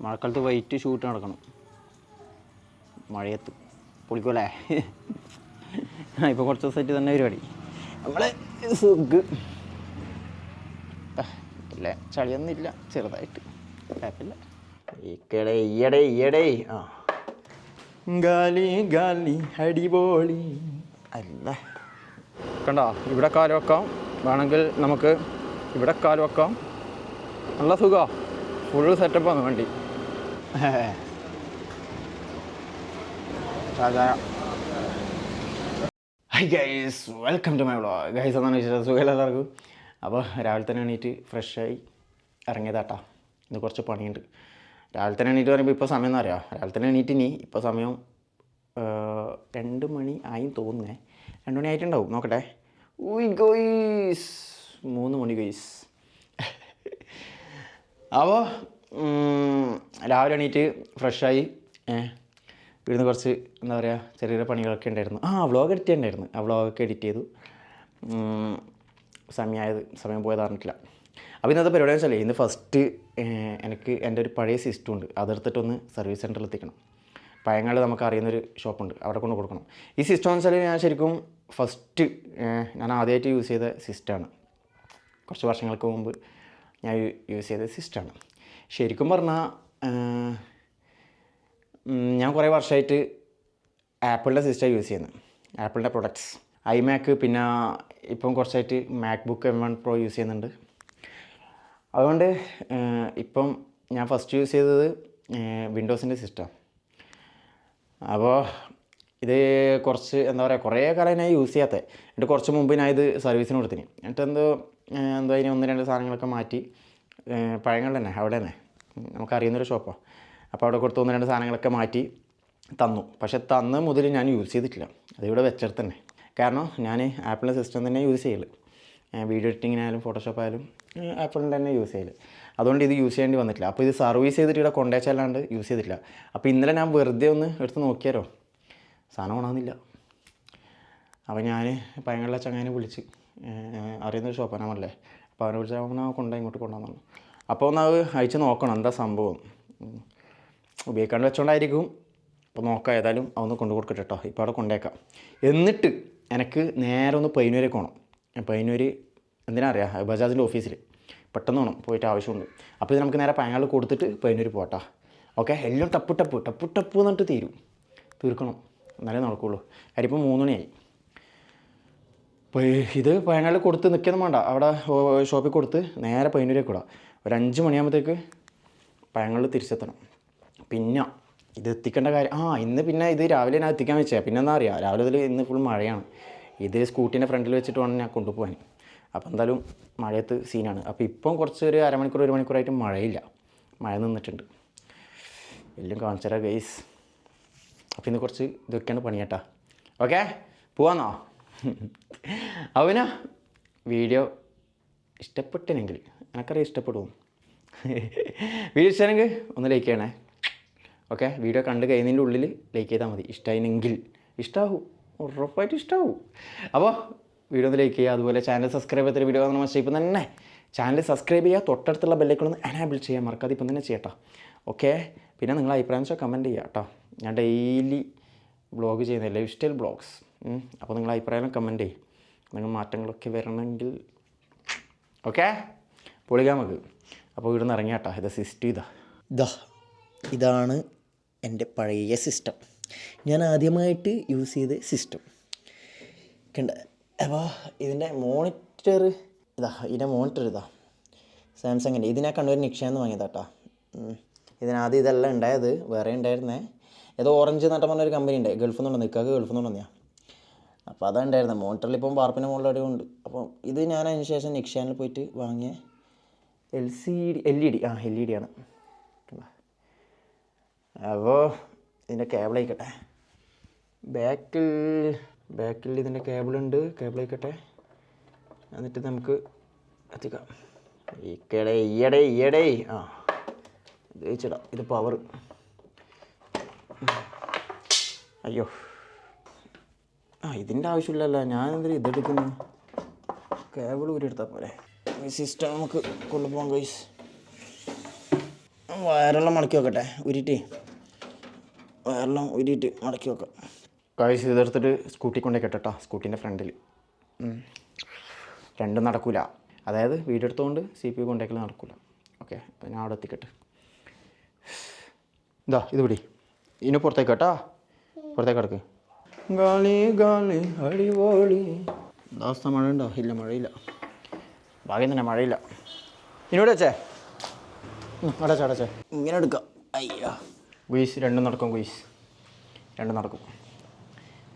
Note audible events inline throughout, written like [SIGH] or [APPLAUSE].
മഴക്കാലത്ത് white shoot നടക്കണം. മഴയത്ത്. പൊളിക്കൂലേ? ആ ഇപ്പോൾ കുറച്ച് ദിവസമായിട്ട് തന്നെ പരിപാടി. നമ്മളെ സുഖ് ഇല്ല ചളിയൊന്നും ഇല്ല ചെറുതായിട്ട്. കുഴപ്പമില്ല. ഈക്കടെ ഈയടെ ഈയടെ. ആ. ഗാലി ഗാലി അടിപൊളി. അല്ല. കണ്ട ഇവിടെ കാൽ വെക്കാം. വേണമെങ്കിൽ നമുക്ക് ഇവിടെ കാൽ വെക്കാം. നല്ല സുഖമാണ് ഫുൾ സെറ്റപ്പാണ് വണ്ടി. Hi guys welcome to my vlog guys എന്നാണ് വിശേഷം. സുഖമില്ല എല്ലാവർക്കും? അപ്പോൾ രാവിലെ തന്നെ എണീറ്റ് ഫ്രഷായി ഇറങ്ങിയതാട്ടാ. ഇന്ന് കുറച്ച് പണിയുണ്ട്. രാവിലെ തന്നെ എണീറ്റ് പറയുമ്പോൾ ഇപ്പോൾ സമയം എന്ന് അറിയാം? രാവിലെ തന്നെ എണീറ്റ് ഇനി ഇപ്പോൾ സമയം രണ്ട് മണി ആയി തോന്നുന്നേ. രണ്ട് മണി ആയിട്ടുണ്ടാവും. നോക്കട്ടെ. ഉയ് ഗോയ്സ് മൂന്ന് മണി ഗോയ്സ് [LAUGHS] അപ്പോൾ രാവിലെ എണീറ്റ് ഫ്രഷായി ഇവിടുന്ന് കുറച്ച് എന്താ പറയുക ചെറിയ ചെറിയ പണികളൊക്കെ ഉണ്ടായിരുന്നു. ആ വ്ളോഗ് എഡിറ്റ് ചെയ്യണ്ടായിരുന്നു ആ വ്ളോഗൊക്കെ എഡിറ്റ് ചെയ്തു. സമയമായത് സമയം പോയത് അറിഞ്ഞിട്ടില്ല. അപ്പോൾ ഇന്നത്തെ പരിപാടി വെച്ചാൽ ഇന്ന് ഫസ്റ്റ് എനിക്ക് എന്റെ ഒരു പഴയ സിസ്റ്റം ഉണ്ട്. അതെടുത്തിട്ടൊന്ന് സർവീസ് സെന്ററിൽ എത്തിക്കണം. പഴങ്ങളിൽ നമുക്ക് അറിയുന്നൊരു ഷോപ്പുണ്ട് അവിടെ കൊണ്ട് കൊടുക്കണം. ഈ സിസ്റ്റം എന്ന് വെച്ചാൽ ഞാൻ ശരിക്കും ഫസ്റ്റ് ഞാൻ ആദ്യമായിട്ട് യൂസ് ചെയ്ത സിസ്റ്റമാണ് കുറച്ച് വർഷങ്ങൾക്ക് മുമ്പ് ഞാൻ യൂസ് ചെയ്ത സിസ്റ്റമാണ് ശരിക്കും പറഞ്ഞാൽ ഞാൻ കുറേ വർഷമായിട്ട് ആപ്പിളിന്റെ സിസ്റ്റം യൂസ് ചെയ്യുന്നത് ആപ്പിളിന്റെ പ്രൊഡക്ട്സ് ഐ മാക്ക് പിന്നെ ഇപ്പം കുറച്ചായിട്ട് MacBook M one pro use ചെയ്യുന്നുണ്ട്. അതുകൊണ്ട് ഇപ്പം ഞാൻ ഫസ്റ്റ് യൂസ് ചെയ്തത് വിൻഡോസിന്റെ സിസ്റ്റം അപ്പോൾ ഇത് കുറച്ച് എന്താ പറയുക കുറേ കാലം ഞാൻ യൂസ് ചെയ്യാത്തത് എന്നിട്ട് കുറച്ച് മുമ്പ് ഞാൻ ഇത് സർവീസിന് കൊടുത്തിന്. എന്നിട്ട് എന്തോ എന്തോ അതിന് ഒന്ന് രണ്ട് സാധനങ്ങളൊക്കെ മാറ്റി പഴങ്ങൾ തന്നെ അവിടെ തന്നെ നമുക്കറിയുന്നൊരു ഷോപ്പാണ് അപ്പോൾ അവിടെ കൊടുത്ത് ഒന്ന് രണ്ട് സാധനങ്ങളൊക്കെ മാറ്റി തന്നു. പക്ഷെ തന്ന മുതൽ ഞാൻ യൂസ് ചെയ്തിട്ടില്ല. അതിവിടെ വെച്ചെടുത്ത് തന്നെ. കാരണം ഞാൻ ആപ്പിളിന്റെ സിസ്റ്റം തന്നെ യൂസ് ചെയ്യൽ. വീഡിയോ എഡിറ്റിങ്ങിനായാലും ഫോട്ടോഷോപ്പ് ആയാലും ആപ്പിളിന്റെ തന്നെ യൂസ് ചെയ്യൽ. അതുകൊണ്ട് ഇത് യൂസ് ചെയ്യേണ്ടി വന്നിട്ടില്ല. അപ്പോൾ ഇത് സർവീസ് ചെയ്തിട്ട് ഇവിടെ കൊണ്ടേച്ചല്ലാണ്ട് യൂസ് ചെയ്തിട്ടില്ല. അപ്പോൾ ഇന്നലെ ഞാൻ വെറുതെ ഒന്ന് എടുത്ത് നോക്കിയാലോ? സാധനം ഉണാവുന്നില്ല അപ്പോൾ ഞാൻ പയങ്ങളിലെ ചങ്ങാനെ വിളിച്ച് അറിയുന്നൊരു ഷോപ്പാണ് നമ്മളല്ലേ അപ്പോൾ അവനെ വിളിച്ചാൽ അവനെ കൊണ്ടുപോയി ഇങ്ങോട്ട് കൊണ്ടുവന്നു അപ്പോൾ ഒന്ന് അത് അയച്ച് നോക്കണം എന്താ സംഭവം. ഉപയോഗിക്കാണ്ട് വെച്ചോണ്ടായിരിക്കും. അപ്പോൾ നോക്കാം ഏതായാലും അതൊന്ന് കൊണ്ടു കൊടുക്കട്ടെ കേട്ടോ ഇപ്പോൾ അവിടെ കൊണ്ടേക്കാം. എന്നിട്ട് എനിക്ക് നേരെ ഒന്ന് പൈനൂരേക്ക് പോകണം പൈനൂര് എന്തിനാ അറിയാം? ബജാജിന്റെ ഓഫീസിൽ പെട്ടെന്ന് വേണം പോയിട്ട് ആവശ്യമുണ്ട്. അപ്പോൾ ഇത് നമുക്ക് നേരെ പയങ്ങളിൽ കൊടുത്തിട്ട് പൈനൂര് പോകട്ടോ ഓക്കെ? എല്ലാം ടപ്പ് ടപ്പ് ടപ്പ് ടപ്പ് എന്നിട്ട് തീരും. തീർക്കണം. എന്നാലേ നടക്കുള്ളൂ. കാര്യം ഇപ്പോൾ മൂന്ന് മണിയായി ഇത് പയങ്ങളിൽ കൊടുത്ത് നിൽക്കുന്നു വേണ്ട. അവിടെ ഷോപ്പിൽ കൊടുത്ത് നേരെ പൈനൂരേക്ക് വിടാം. ഒരു അഞ്ച് മണിയാകുമ്പോഴത്തേക്ക് പഴങ്ങളിൽ തിരിച്ചെത്തണം. പിന്നെ ഇത് എത്തിക്കേണ്ട കാര്യം ആ ഇന്ന് പിന്നെ ഇത് രാവിലെ ഞാൻ എത്തിക്കാൻ വെച്ചാൽ പിന്നെ എന്താ അറിയാം രാവിലെ ഇതിൽ ഇന്ന് ഫുൾ മഴയാണ്. ഇത് സ്കൂട്ടീന്റെ ഫ്രണ്ടിൽ വെച്ചിട്ട് വേണം ഞാൻ കൊണ്ടുപോകാൻ അപ്പോൾ എന്തായാലും മഴയത്ത് സീനാണ് അപ്പോൾ ഇപ്പം കുറച്ച് ഒരു അരമണിക്കൂർ ഒരു മണിക്കൂറായിട്ട് മഴയില്ല. മഴ നിന്നിട്ടുണ്ട്. എല്ലാം കാണിച്ചരാ ഗൈസ് അപ്പോൾ ഇന്ന് കുറച്ച് ഇതൊക്കെയാണ് പണിയേട്ടാ ഓക്കെ പോവാന്നോ? [LAUGHS] അവനാ വീഡിയോ ഇഷ്ടപ്പെട്ടെങ്കിൽ എനിക്കറിയാം ഇഷ്ടപ്പെടും വീഡിയോ ഇഷ്ടമാണെങ്കിൽ ഒന്ന് ലൈക്ക് ചെയ്യണേ. ഓക്കെ വീഡിയോ കണ്ട് കഴിയുന്നതിന്റെ ഉള്ളിൽ ലൈക്ക് ചെയ്താൽ മതി. ഇഷ്ടമായില്ലെങ്കിൽ ഇഷ്ടമാവും ഉറപ്പായിട്ട് ഇഷ്ടമാവും അപ്പോൾ വീഡിയോ ഒന്ന് ലൈക്ക് ചെയ്യുക. അതുപോലെ ചാനൽ സബ്സ്ക്രൈബ് ചെയ്തൊരു വീഡിയോ നമ്മൾ ഇപ്പം തന്നെ. ചാനൽ സബ്സ്ക്രൈബ് ചെയ്യുക. തൊട്ടടുത്തുള്ള ബെല്ലൈക്കൊന്ന് എനാബിൾ ചെയ്യാൻ മറക്കാതെ ഇപ്പം തന്നെ ചെയ്യട്ടോ. ഓക്കെ പിന്നെ നിങ്ങൾ അഭിപ്രായം കമന്റ് ചെയ്യുക കേട്ടോ. ഞാൻ ഡെയിലി ബ്ലോഗ് ചെയ്യുന്ന ലൈഫ് സ്റ്റൈൽ ബ്ലോഗ്സ് അപ്പോൾ നിങ്ങൾ അഭിപ്രായം കമന്റ് ചെയ്യും. നിങ്ങൾ മാറ്റങ്ങളൊക്കെ വരണമെങ്കിൽ. ഓക്കെ പൊളിക്കാൻ നമുക്ക് അപ്പോൾ ഇവിടുന്ന് ഇറങ്ങിയാട്ടോ. ഇത് സിസ്റ്റം ഇതാ. ഇതാ ഇതാണ് എന്റെ പഴയ സിസ്റ്റം ഞാൻ ആദ്യമായിട്ട് യൂസ് ചെയ്ത സിസ്റ്റം കണ്ട അപ്പോൾ ഇതിന്റെ മോണിറ്റർ ഇതാ ഇതിന്റെ മോണിറ്റർ ഇതാ. സാംസങ്ങിന്റെ ഇതിനെ കണ്ണൂർ നിക്ഷയെന്ന് വാങ്ങിയതാട്ടോ. ഇതിനാദ്യം ഇതല്ല ഉണ്ടായത് വേറെ ഉണ്ടായിരുന്നേ. ഏതോ ഓറഞ്ച് നട്ടം പറഞ്ഞൊരു കമ്പനി ഉണ്ട് ഗൾഫിൽ നിന്നുണ്ട് നിൽക്കാക്ക് ഗൾഫിൽ നിന്ന് വന്നിയാ അപ്പോൾ അതാണ് ഉണ്ടായിരുന്നത് മോണിറ്ററിൽ ഇപ്പം വാർപ്പിന്റെ മുകളിലൂടെ ഉണ്ട്. അപ്പോൾ ഇത് ഞാൻ അതിന് ശേഷം നിക്ഷയാനിൽ പോയിട്ട് വാങ്ങിയ L C D L E D. ആ എൽ ഇ ഡി ആണ്. അപ്പോൾ ഇതിന്റെ കേബിൾ ആയിക്കട്ടെ. ബാക്കിൽ ബാക്കിൽ ഇതിന്റെ കേബിളുണ്ട് കേബിൾ ആയിക്കട്ടെ. എന്നിട്ട് നമുക്ക് എത്തിക്കാം. ഈക്കടെ ഈയടെ ഈയടെ. ആ ഇത് ഇത് പവർ അയ്യോ. ആ ഇതിന്റെ ആവശ്യമില്ലല്ലോ. ഞാൻ ഇതെടുക്കുന്നു കേബിൾ ഊരി എടുത്താൽ പോരെ. ഈ സിസ്റ്റം നമുക്ക് കൊണ്ടുപോകാം ഗൈസ് വയറെല്ലാം മടക്കി വെക്കട്ടെ ഉരുട്ടി. വയറെല്ലാം ഉരുട്ടി മടക്കി വെക്കാം. കാഴ്ച ഇതെടുത്തിട്ട് സ്കൂട്ടി കൊണ്ടേ കെട്ടട്ടോ സ്കൂട്ടീന്റെ ഫ്രണ്ടിൽ രണ്ടും നടക്കൂല. അതായത് വീഡിയോ എടുത്തുകൊണ്ട് സി പി കൊണ്ടേക്കൽ നടക്കൂല. ഓക്കെ അപ്പം ഞാൻ അവിടെ എത്തിക്കട്ടെ. ഇതാ ഇത് പിടി. ഇനി പുറത്തേക്ക് കേട്ടാ. പുറത്തേക്ക് കിടക്ക്. ഗാളി ഗാളി അടിപൊളി. ദാസ്ത മഴ ഉണ്ടോ ഇല്ല മഴയില്ല. ഭാഗ്യം തന്നെ മഴയില്ല ഇനിയോട് വെച്ചേ. ഉം, അടച്ചേ അടച്ചേ ഇങ്ങനെ എടുക്കാം. അയ്യോ. ഗുയിസ് രണ്ടും നടക്കും ഗുയിസ്. രണ്ടും നടക്കും.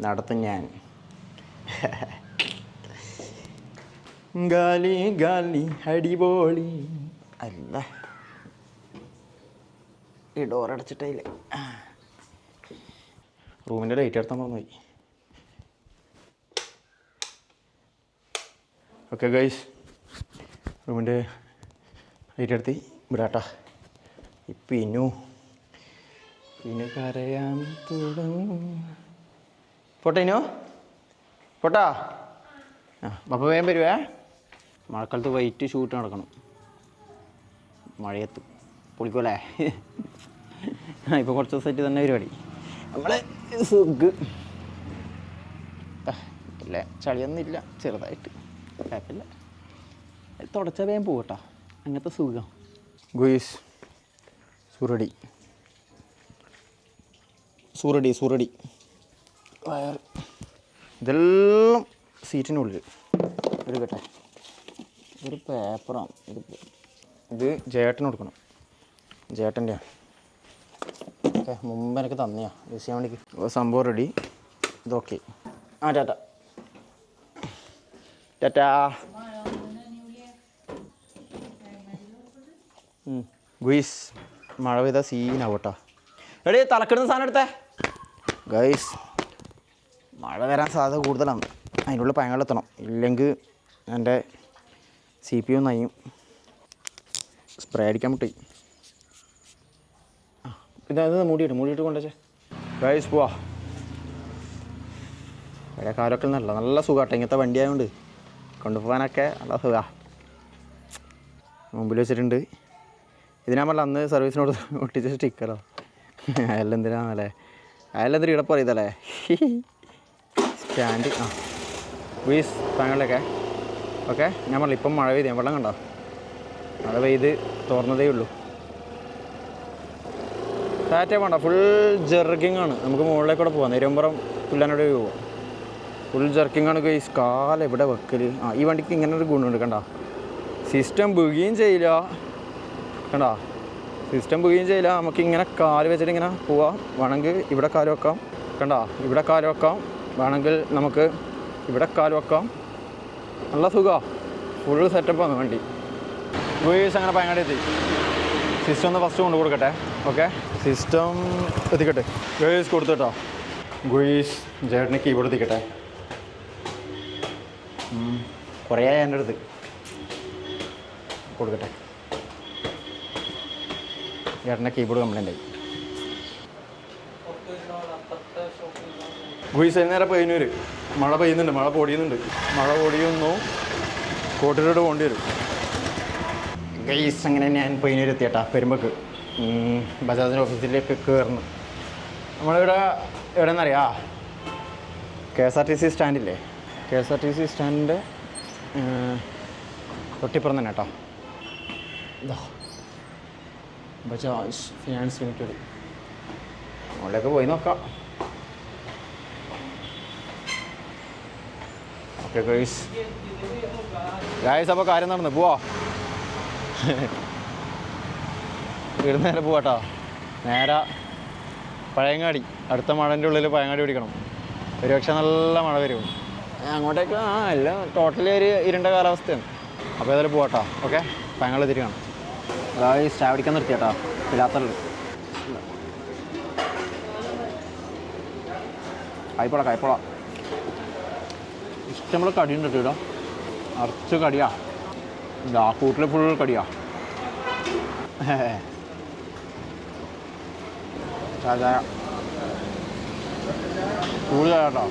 നടത്തും ഞാൻ. ഗാലി ഗാലി അടിപൊളി. അല്ല. ഈ ഡോർ അടച്ചിട്ടില്ല റൂമിന്റെ ലൈറ്റ് എടുത്താൽ മറന്നുപോയി ഓക്കെ ഗൈസ് റൂമിന്റെ ലൈറ്റ് എടുത്തി വിടാട്ടാ. ഇപ്പിനു പിന്നെ കരയാൻ തുടങ്ങും. പോട്ടെ ഇനോ പോട്ടാ. ആ അപ്പോൾ വേഗം വരുവേ. മഴക്കാലത്ത് വൈറ്റ് ഷൂട്ട് നടക്കണം. മഴയത്ത്. പൊളിക്കോലേ ആ ഇപ്പോൾ കുറച്ച് ദിവസമായിട്ട് തന്നെ പരിപാടി. നമ്മളെ ആ, ഇല്ല. ചളിയൊന്നും ഇല്ല ചെറുതായിട്ട്. കുഴപ്പമില്ല. തുടച്ച വേഗം പോകട്ടോ അങ്ങനത്തെ സുഖം. ഗുയിസ് സുറടി സൂറടി സൂറടി വയർ ഇതെല്ലാം സീറ്റിനുള്ളിൽ. എടുക്കട്ടെ. ഒരു പേപ്പറാണ് ഇത് ഇത് ജേട്ടന് കൊടുക്കണം. ജേട്ടന്റെ ഓക്കെ മുമ്പ് എനിക്ക് തന്നെയാ. യൂസ് ചെയ്യാൻ വേണ്ടി ഓ, സംഭവം റെഡി ഇതൊക്കെ. ആ ടാറ്റ. ടാറ്റാ. ഗുയിസ് മഴ പെയ്ത സീനാവും കേട്ടോ എടേ തലക്കിടുന്ന സാധനം എടുത്തേ. ഗൈസ് മഴ വരാൻ സാധ്യത കൂടുതലാണ്. അതിനുള്ളിൽ പയങ്ങളെത്തണം ഇല്ലെങ്കിൽ എന്റെ സി പി യു നയ്യും സ്പ്രേ അടിക്കാൻ മുട്ടി ആ, അത് മൂടിയിട്ട് മൂടിയിട്ട് കൊണ്ടുവച്ചേ. ഗൈസ് പോവാ. പഴയ കാലമൊക്കെ നല്ല നല്ല സുഖമാട്ടോ ഇങ്ങനത്തെ വണ്ടി ആയതുകൊണ്ട് കൊണ്ടുപോകാനൊക്കെ നല്ല സുഖമാണ് മുമ്പിൽ വെച്ചിട്ടുണ്ട്. ഇതിനാ പറഞ്ഞ അന്ന് സർവീസിനോട് ഒട്ടിച്ച സ്റ്റിക്കറോ അതെല്ലാം എന്തിനാ ഇവിടെ പറയതല്ലേ സ്റ്റാൻഡ് ആ. വീസ് താങ്കളിലൊക്കെ ഓക്കെ ഞാൻ പറഞ്ഞില്ല ഇപ്പം മഴ പെയ്ത്. വെള്ളം കണ്ടോ? മഴ പെയ്ത് തോർന്നതേ ഉള്ളൂ. ടാറ്റ വേണ്ട. ഫുൾ ജെർക്കിംഗ് ആണ്. നമുക്ക് മുകളിലേക്കൂടെ പോവാം. നെരുമ്പുറം പുല്ലാനോട് പോവാം. ഫുൾ ജെർക്കിംഗ് ആണ് ഗൈസ് സ്കാൽ എവിടെ വെക്കൽ ആ ഈ വണ്ടിക്ക് ഇങ്ങനെ ഒരു ഗുണമുണ്ട് കണ്ട? സിസ്റ്റം ബുകയും ചെയ്യില്ല. കണ്ടാ സിസ്റ്റം പുകയും ചെയ്യില്ല. നമുക്ക് ഇങ്ങനെ കാൽ വെച്ചിട്ട് ഇങ്ങനെ പോവാം. വേണമെങ്കിൽ ഇവിടെ കാൽ വെക്കാം. കണ്ടാ? ഇവിടെ കാൽ വെക്കാം. വേണമെങ്കിൽ നമുക്ക് ഇവിടെ കാൽ വെക്കാം. നല്ല സുഖമാണ് ഫുൾ സെറ്റപ്പാണ് വണ്ടി. വീഴ്ച അങ്ങനെ പയങ്ങാടി എത്തി. സിസ്റ്റം ഒന്ന് ഫസ്റ്റ് കൊണ്ട് കൊടുക്കട്ടെ. ഓക്കെ സിസ്റ്റം എത്തിക്കട്ടെ. ഗുയിസ് കൊടുത്തിട്ടോ ഗുയിസ് ചേട്ടന് കീബോർഡ് എത്തിക്കട്ടെ. കുറേ എന്റെ അടുത്ത്. കൊടുക്കട്ടെ. ചേട്ടന്റെ കീബോർഡ് കംപ്ലൈന്റ് ആയി. ഗുയിസ് നേരെ പെയ്യൂര് മഴ പെയ്യുന്നുണ്ട് മഴ പൊടിയുന്നുണ്ട്. മഴ പൊടിയുന്നു കോട്ടിലോട്ട് പോകേണ്ടി വരും. ഗൈസ് അങ്ങനെ ഞാൻ പെയ്യൂര് എത്തിയട്ടാ പെരുമ്പക്ക്. ബജാജിന്റെ ഓഫീസിലേക്ക് കയറുന്നു നമ്മളിവിടെ എവിടെ നിന്നറിയാ K S R T C സ്റ്റാൻഡില്ലേ? K S R T C സ്റ്റാൻഡിന്റെ തൊട്ടിപ്പുറം തന്നെ കേട്ടോ. Bajaj finance limited. അവിടെയൊക്കെ പോയി നോക്കാം. Okay guys. ഗൈസ് അപ്പോൾ കാര്യം നടന്നു പോവാ. ഇവിടുന്ന് നേരെ പോവാട്ടോ. നേരെ പഴയങ്ങാടി. അടുത്ത മഴന്റെ ഉള്ളിൽ പഴയങ്ങാടി പിടിക്കണം. ഒരു പക്ഷേ നല്ല മഴ വരും. അങ്ങോട്ടേക്ക് ആ എല്ലാം ടോട്ടലി ഒരു ഇരുണ്ട കാലാവസ്ഥയാണ്. അപ്പോൾ ഏതായാലും പോവാട്ടോ. ഓക്കെ? പഴയങ്ങാടി തിരികണം ഗായ്സ് ചായ പിടിക്കാൻ നിർത്തിയാട്ടോ പിലാത്തറിൽ കായ്പോള കായ്പോള ഇഷ്ടമുള്ള കടിയുണ്ട് കേട്ടോ അറച്ച് കടിയാ. ഇതാ കൂട്ടിൽ ഫുൾ കടിയാ. ചായ. കേട്ടോ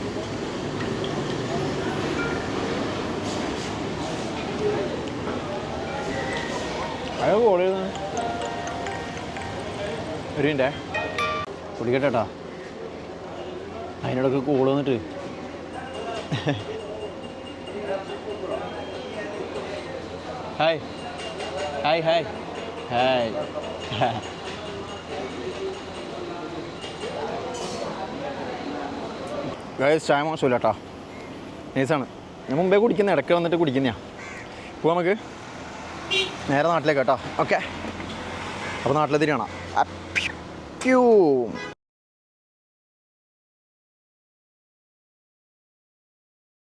അത് പൊളിയുന്നു ഒരു മിനിറ്റേ. അതിനിടയ്ക്ക് കൂൾ വന്നിട്ട്. Hi hi hi hi guys ചായ മോശമില്ല കേട്ടോ നൈസാണ് ഞാൻ മുമ്പേ കുടിക്കുന്ന ഇടയ്ക്ക് വന്നിട്ട് കുടിക്കുന്നതാണ് പോവാം നമുക്ക്. നേരെ നാട്ടിലേക്ക് കേട്ടോ. ഓക്കെ. അപ്പോൾ നാട്ടിലെത്തിരി കാണാം.